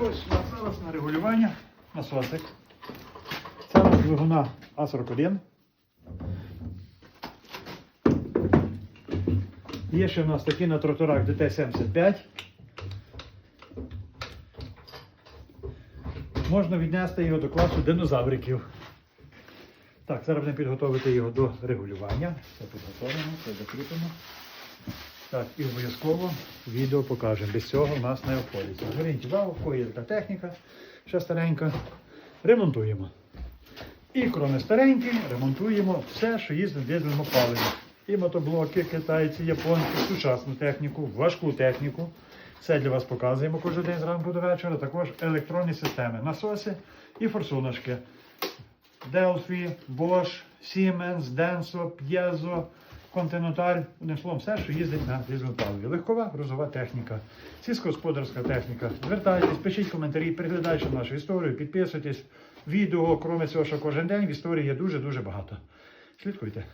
Ось зараз на регулювання насосик. Це у двигуна А41. Є ще в нас такі на тротурах ДТ-75. Можна віднести його до класу динозавриків. Так, зараз будемо підготовити його до регулювання. Все підготовлено, все закріплено. Так, і обов'язково відео покажемо. Без цього в нас не обходиться. Зверніть увагу, в є така техніка, ще старенька. Ремонтуємо. І кроме стареньки, ремонтуємо все, що їздить на дизельному паливі. І мотоблоки, китайці, японці, сучасну техніку, важку техніку. Все для вас показуємо кожен день зранку до вечора. Також електронні системи, насоси і форсуночки. Delphi, Bosch, Siemens, Denso, Piezo, Одним словом, все, що їздить на дизельному паливі. Легкова грузова техніка, сільськогосподарська техніка. Звертайтесь, пишіть коментарі, переглядайте нашу історію, підписуйтесь. Відео, крім цього, що кожен день в історії є дуже-дуже багато. Слідкуйте.